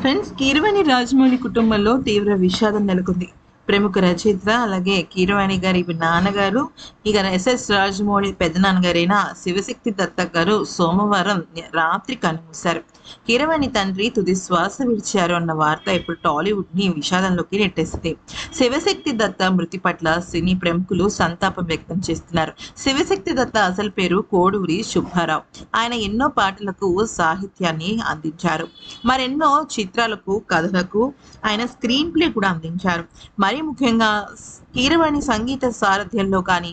Friends Keeravani Rajamouli కుటుంబంలో తీవ్ర విషాదం నెలకొంది. ప్రముఖ రచయిత అలాగే కీరవాణి గారి నాన్నగారు ఇక ఎస్ఎస్ రాజమౌళి పెద్దనాన్నగారైన శివశక్తి దత్త గారు సోమవారం రాత్రి కన్నుమూశారు కీరవాణి తండ్రి తుది శ్వాస విడిచారు అన్న వార్త ఇప్పుడు టాలీవుడ్ని విషాదంలోకి నెట్టేసింది. శివశక్తి దత్త మృతి పట్ల సినీ ప్రముఖులు సంతాపం వ్యక్తం చేస్తున్నారు. శివశక్తి దత్త అసలు పేరు కోడూరి శుభారావు ఆయన ఎన్నో పాటలకు సాహిత్యాన్ని అందించారు. మరెన్నో చిత్రాలకు కథలకు ఆయన స్క్రీన్ ప్లే కూడా అందించారు. మరీ ముఖ్యంగా కీరవాణి సంగీత సారథ్యంలో కానీ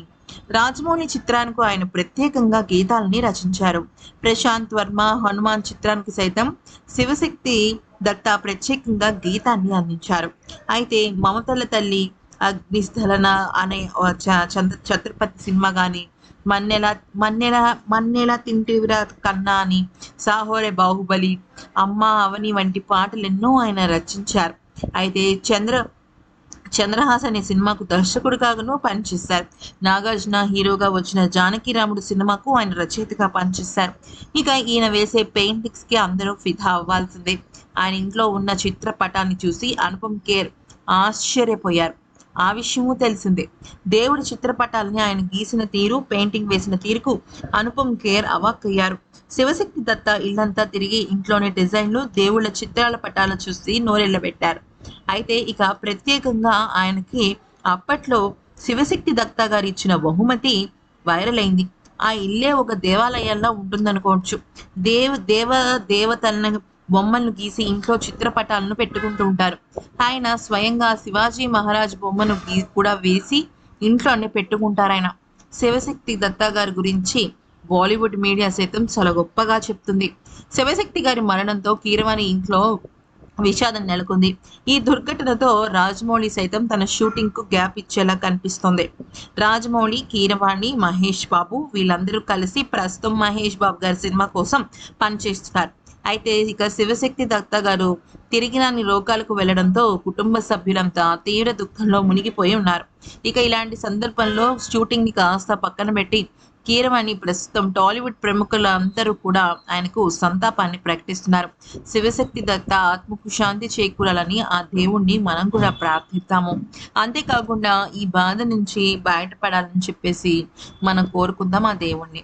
రాజమౌళి చిత్రానికి ఆయన ప్రత్యేకంగా గీతాలని రచించారు. ప్రశాంత్ వర్మ హనుమాన్ చిత్రానికి సైతం శివశక్తి దత్త ప్రత్యేకంగా గీతాన్ని అందించారు. అయితే మమతల తల్లి అగ్నిస్థలన అనే చంద్ర ఛత్రపతి సినిమా కానీ మన్నెల మన్నెల మన్నెల తింటివిరా కన్నా అని సాహోరే బాహుబలి అమ్మ అవని వంటి పాటలు ఎన్నో ఆయన రచించారు. అయితే చంద్ర చంద్రహాస్ అనే సినిమాకు దర్శకుడిగాను పనిచేశారు. నాగార్జున హీరోగా వచ్చిన జానకి రాముడు సినిమాకు ఆయన రచయితగా పనిచేశారు. ఇక ఈయన వేసే పెయింటింగ్స్కి అందరూ ఫిదా అవ్వాల్సిందే. ఆయన ఇంట్లో ఉన్న చిత్రపటాన్ని చూసి అనుపమ్ కేర్ ఆశ్చర్యపోయారు. ఆ విషయము తెలిసిందే. దేవుడి చిత్రపటాలని ఆయన గీసిన తీరు పెయింటింగ్ వేసిన తీరుకు అనుపమ్ కేర్ అవాక్కయ్యారు శివశక్తి దత్త ఇల్లంతా తిరిగి ఇంట్లోని డిజైన్లు దేవుళ్ళ చిత్రాల పటాలు చూసి నోరెళ్ళబెట్టారు. అయితే ఇక ప్రత్యేకంగా ఆయనకి అప్పట్లో శివశక్తి దత్తా గారు ఇచ్చిన బహుమతి వైరల్ అయింది. ఆ ఇల్లే ఒక దేవాలయంలో ఉంటుందనుకోవచ్చు. దేవ దేవ దేవతలను బొమ్మలను గీసి ఇంట్లో చిత్రపటాలను పెట్టుకుంటూ ఉంటారు. ఆయన స్వయంగా శివాజీ మహారాజ్ బొమ్మను కూడా వేసి ఇంట్లోనే పెట్టుకుంటారు ఆయన శివశక్తి దత్తా గారి గురించి బాలీవుడ్ మీడియా సైతం చాలా గొప్పగా చెప్తుంది. శివశక్తి గారి మరణంతో కీరవాణి ఇంట్లో విషాదం నెలకొంది. ఈ దుర్ఘటనతో రాజమౌళి సైతం తన షూటింగ్కు గ్యాప్ ఇచ్చేలా కనిపిస్తుంది. రాజమౌళి కీరవాణి మహేష్ బాబు వీళ్ళందరూ కలిసి ప్రస్తుతం మహేష్ బాబు గారి సినిమా కోసం పనిచేస్తున్నారు. అయితే ఇక శివశక్తి దత్త గారు తిరిగి నాని లోకాలకు వెళ్ళడంతో కుటుంబ సభ్యులంతా తీవ్ర దుఃఖంలో మునిగిపోయి ఉన్నారు. ఇక ఇలాంటి సందర్భంలో షూటింగ్ని కాస్త పక్కన పెట్టి కీరవాణి ప్రస్తుతం టాలీవుడ్ ప్రముఖులు అందరూ కూడా ఆయనకు సంతాపాన్ని ప్రకటిస్తున్నారు. శివశక్తి దత్త ఆత్మకు శాంతి చేకూరాలని ఆ దేవుణ్ణి మనం కూడా ప్రార్థిస్తాము అంతేకాకుండా ఈ బాధ నుంచి బయటపడాలని చెప్పేసి మనం కోరుకుందాం ఆ దేవుణ్ణి.